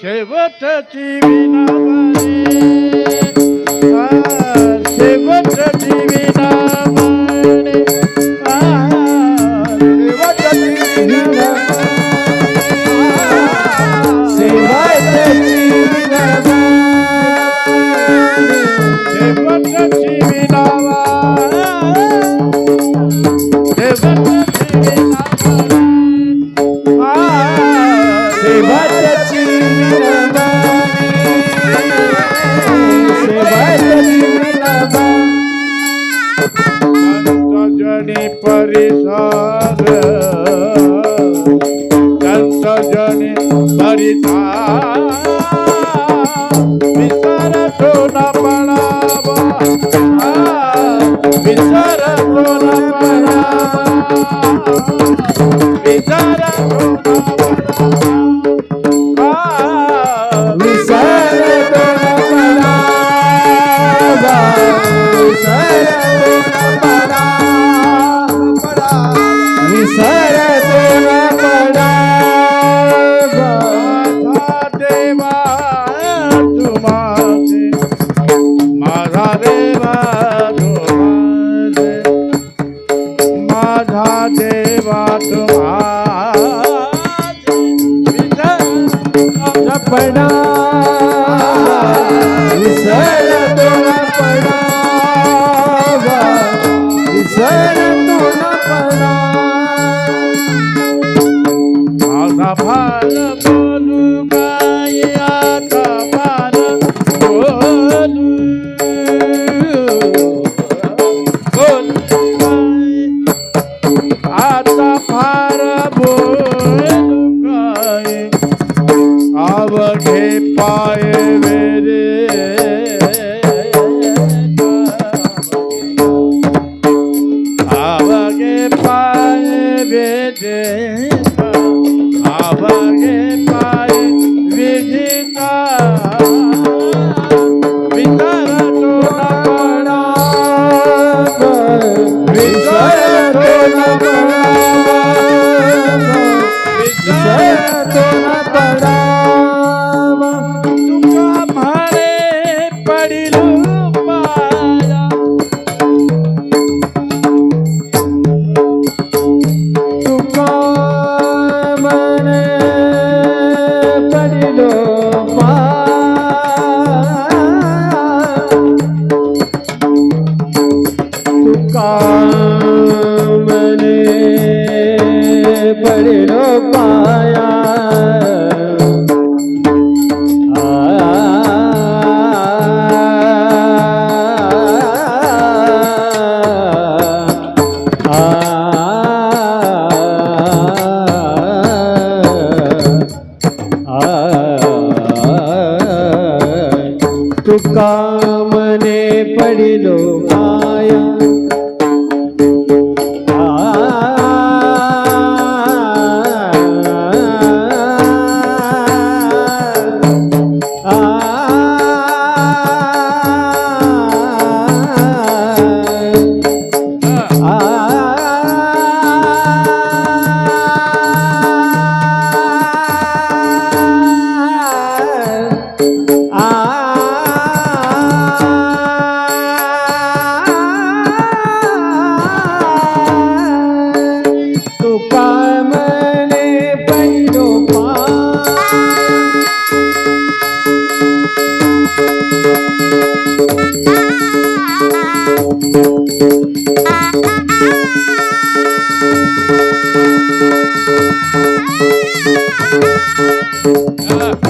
Chevata chivina bari Ah, c'est votre vie. जनी परिसार संत जनी परिसार विसर तो न पडावा विसर तो न पडावा विसर तो न पडावा माझा विसर पडा. विसर तुला पडावा माझा भार à.